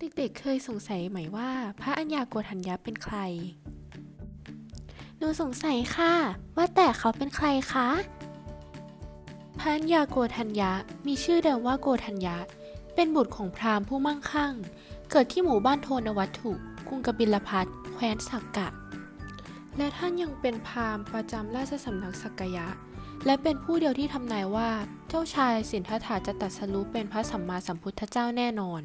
เด็กๆเคยสงสัยไหมว่า พระอัญญาโกฏัญญะเป็นใคร หนูสงสัยค่ะ ว่าแต่เขาเป็นใครคะ พระอัญญาโกฏัญญะมีชื่อเดิมว่าโกฏัญญะ เป็นบุตรของพราหมณ์ผู้มั่งคั่ง เกิดที่หมู่บ้านโทนวัตถุกรุงกบิลพัทแคว้นสักกะ และท่านยังเป็นพราหมณ์ประจำราชสำนักสักกยะ และเป็นผู้เดียวที่ทำนายว่าเจ้าชายสินธัตถะจะตรัสรู้เป็นพระสัมมาสัมพุทธเจ้าแน่นอน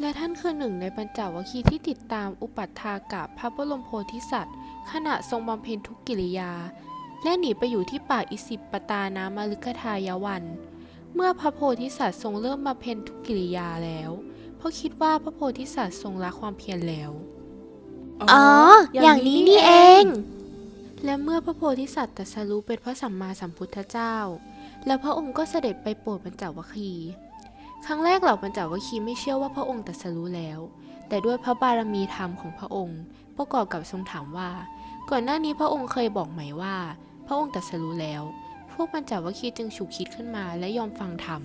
และท่านคือหนึ่งในปัญจวัคคีย์ที่ติดตามอุปัฏฐากะพระบรมโพธิสัตว์ ขณะทรงบำเพ็ญทุกกิริยา และหนีไปอยู่ที่ป่าอิสิปตานามาลึกทายวัน เมื่อพระโพธิสัตว์ทรงเริ่มบำเพ็ญทุกกิริยาแล้ว เพราะคิดว่าพระโพธิสัตว์ทรงละความเพียรแล้ว อ๋อ อย่างนี้นี่เอง และเมื่อพระโพธิสัตว์ตรัสรู้เป็นพระสัมมาสัมพุทธเจ้า แล้วพระองค์ก็เสด็จไปโปรดปัญจวัคคีย์ ครั้งแรกเหล่าปัญจวัคคีย์ไม่เชื่อว่าพระองค์ตรัสรู้แล้ว แต่ด้วยพระบารมีธรรมของพระองค์ ประกอบกับทรงถามว่า ก่อนหน้านี้พระองค์เคยบอกไหมว่า พระองค์ตรัสรู้แล้ว พวกปัญจวัคคีย์จึงฉุกคิดขึ้นมาและยอมฟังธรรม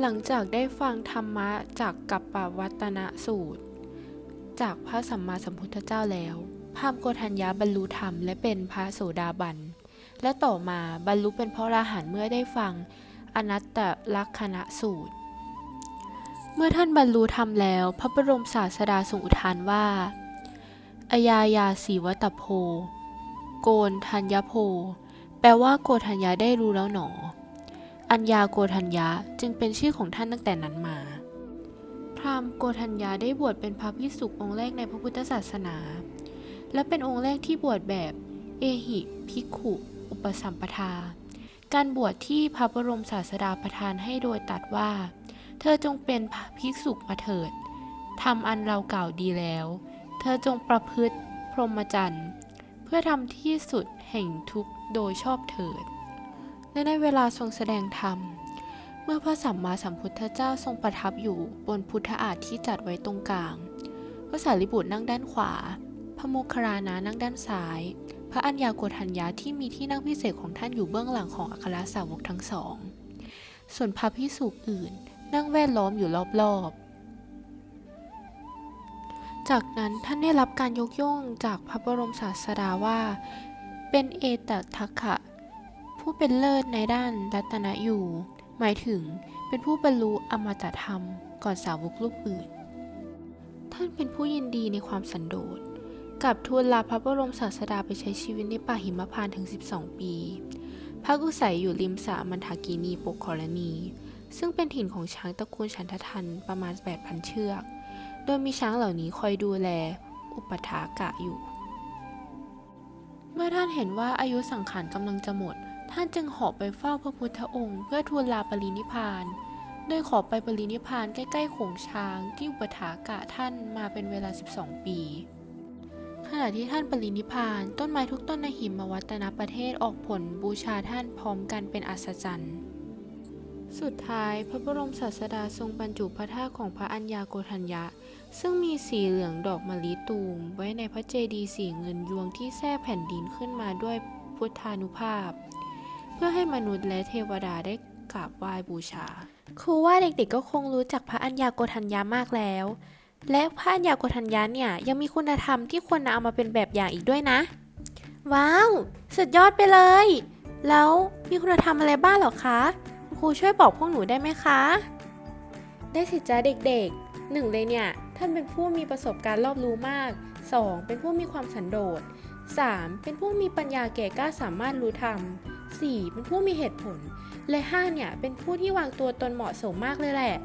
หลังจากได้ฟังธรรมะจากกัปปวัตนสูตร จากพระสัมมาสัมพุทธเจ้าแล้วพามโกฏัญญาบรรลุธรรมและเป็นพระโสดาบัน และต่อมาบรรลุเป็นพระอราหันต์เมื่อได้ฟัง อนัตตลักษณะสูตร เมื่อท่านบรรลุธรรมแล้ว พระบรมศาสดาทรงอุทานว่า อยายาสีวตโพ โกนทัญญโพ แปลว่าโกฏัญญาได้รู้แล้วหนอ อัญญาโกฏัญญาจึงเป็นชื่อของท่านตั้งแต่นั้นมา พราหมณ์โกฏัญญาได้บวชเป็นพระภิกษุองค์แรกในพระพุทธศาสนา และเป็นองค์แรกที่บวชแบบ เอหิภิกขุ อุปสัมปทา การบวชที่พระบรมศาสดาประทานให้โดยตัดว่า เธอจงเป็นภิกษุมาเถิดทำอันเราเก่าดีแล้ว เธอจงประพฤติพรหมจรรย์ เพื่อทำที่สุดแห่งทุกโดยชอบเถิด และในเวลาทรงแสดงธรรม เมื่อพระสัมมาสัมพุทธเจ้าทรงประทับอยู่บนพุทธอาฏที่จัดไว้ตรงกลาง พระสารีบุตรนั่งด้านขวา พระโมคคัลลานะนั่งด้านซ้าย ระอัญญาโกฏัญญาที่มีที่นั่งพิเศษของท่านอยู่เบื้องหลังของอัครสาวกทั้งสอง ส่วนพระพิสุอื่นนั่งแวดล้อมอยู่รอบๆ จากนั้นท่านได้รับการยกย่องจากพระบรมศาสดาว่า เป็นเอตทัคคะ ผู้เป็นเลิศในด้านรัตนอยู่ หมายถึงเป็นผู้บรรลุอมตะธรรมก่อนสาวกรูปอื่น ท่านเป็นผู้ยินดีในความสันโดษ กับทูลลาพระบรมศาสดาไปใช้ชีวิตในป่าหิมพานต์ถึง 12 ปีพักอาศัยอยู่ริมสระมันทากีนีปกครณี ซึ่งเป็นถิ่นของช้างตระกูลฉันททันประมาณ 8,000 เชือก โดยมีช้างเหล่านี้คอยดูแล อุปถากะอยู่ เมื่อท่านเห็นว่าอายุสังขารกำลังจะหมด ท่านจึงหาะไปเฝ้าพระพุทธองค์ เพื่อทูลลาปรินิพานโดยขอไปปรินิพานใกล้ๆโขงช้างที่อุปถากะท่านมาเป็นเวลา 12 ปีะที่ท่านปรินิพาน ต้นไม้ทุกต้นในหิมวัตนประเทศออกผลบูชาท่านพร้อมกันเป็นอัศจรรย์ สุดท้ายพระบรมศาสดาทรงบรรจุพระธาตุของพระอัญญาโกฏัญญะ ซึ่งมีสีเหลืองดอกมะลิตูม ไว้ในพระเจดีย์สีเงินยวงที่แทรกแผ่นดินขึ้นมาด้วยพุทธานุภาพ เพื่อให้มนุษย์และเทวดาได้กราบไหว้บูชา ครูว่าเด็กๆก็คงรู้จักพระอัญญาโกฏัญญามากแล้ว และพระอัญญาโกฏัญญาเนี่ยยังมีคุณธรรมที่ควรนำเอามาเป็นแบบอย่างอีกด้วยนะ ว้าว สุดยอดไปเลย แล้วมีคุณธรรมอะไรบ้างเหรอคะครูช่วยบอกพวกหนูได้ไหมคะ ได้สิจ้าเด็กๆหนึ่งเลยเนี่ย ท่านเป็นผู้มีประสบการณ์รอบรู้มาก 2. เป็นผู้มีความสันโดษ 3. เป็นผู้มีปัญญาแก่กล้าสามารถรู้ธรรม 4. เป็นผู้มีเหตุผล และ 5 เนี่ย เป็นผู้ที่วางตัวตนเหมาะสมมากเลยแหละ